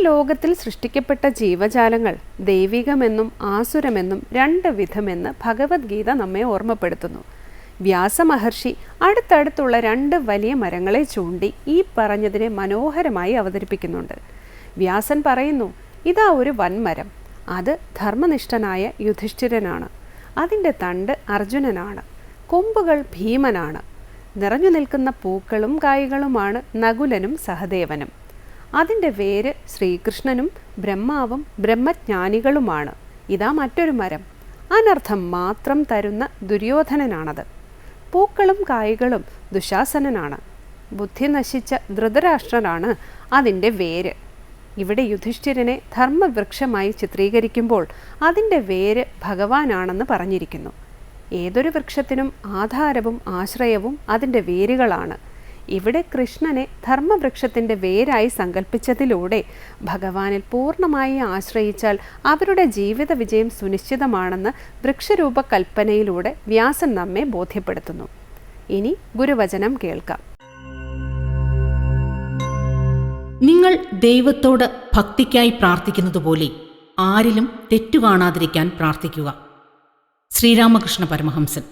ലോകത്തിൽ സൃഷ്ടിക്കപ്പെട്ട ജീവജാലങ്ങൾ ദൈവികമെന്നും ആസുരമെന്നും രണ്ട് വിധമെന്ന് ഭഗവത്ഗീത നമ്മെ ഓർമ്മപ്പെടുത്തുന്നു. വ്യാസമഹർഷി അടുത്തടുത്തുള്ള രണ്ട് വലിയ മരങ്ങളെ ചൂണ്ടി ഈ പറഞ്ഞതിനെ മനോഹരമായി അവതരിപ്പിക്കുന്നുണ്ട്. വ്യാസൻ പറയുന്നു ഇതാ ഒരു വൻമരം. അത് ധർമ്മനിഷ്ഠനായ യുധിഷ്ഠിരനാണ്. അതിന്റെ തണ്ട് അർജുനനാണ്. കൊമ്പുകൾ ഭീമനാണ്. നിറഞ്ഞു നിൽക്കുന്ന പൂക്കളും കായ്കളുമാണ് നകുലനും സഹദേവനും. അതിന്റെ വേര് ശ്രീകൃഷ്ണനും ബ്രഹ്മാവും ബ്രഹ്മജ്ഞാനികളുമാണ്. ഇതാ മറ്റൊരു മരം. അനർത്ഥം മാത്രം തരുന്ന ദുര്യോധനനാണത്. പൂക്കളും കായ്കളും ദുശാസനനാണ്. ബുദ്ധി നശിച്ച ധൃതരാഷ്ട്രനാണ് അതിന്റെ വേര്. ഇവിടെ യുധിഷ്ഠിരനെ ധർമ്മവൃക്ഷമായി ചിത്രീകരിക്കുമ്പോൾ അതിന്റെ വേര് ഭഗവാനാണെന്ന് പറഞ്ഞിരിക്കുന്നു. ഏതൊരു വൃക്ഷത്തിനും ആധാരവും ആശ്രയവും അതിന്റെ വേരുകളാണ്. ഇവിടെ കൃഷ്ണനെ ധർമ്മവൃക്ഷത്തിന്റെ വേരായി സങ്കല്പിച്ചതിലൂടെ ഭഗവാനിൽ പൂർണമായി ആശ്രയിച്ചാൽ അവരുടെ ജീവിത വിജയം സുനിശ്ചിതമാണെന്ന് വൃക്ഷരൂപ കൽപ്പനയിലൂടെ വ്യാസൻ നമ്മെ ബോധ്യപ്പെടുത്തുന്നു. ഇനി ഗുരുവചനം കേൾക്കാം. നിങ്ങൾ ദൈവത്തോട് ഭക്തിക്കായി പ്രാർത്ഥിക്കുന്നതുപോലെ ആരിലും തെറ്റു കാണാതിരിക്കാൻ പ്രാർത്ഥിക്കുക. ശ്രീരാമകൃഷ്ണ പരമഹംസൻ.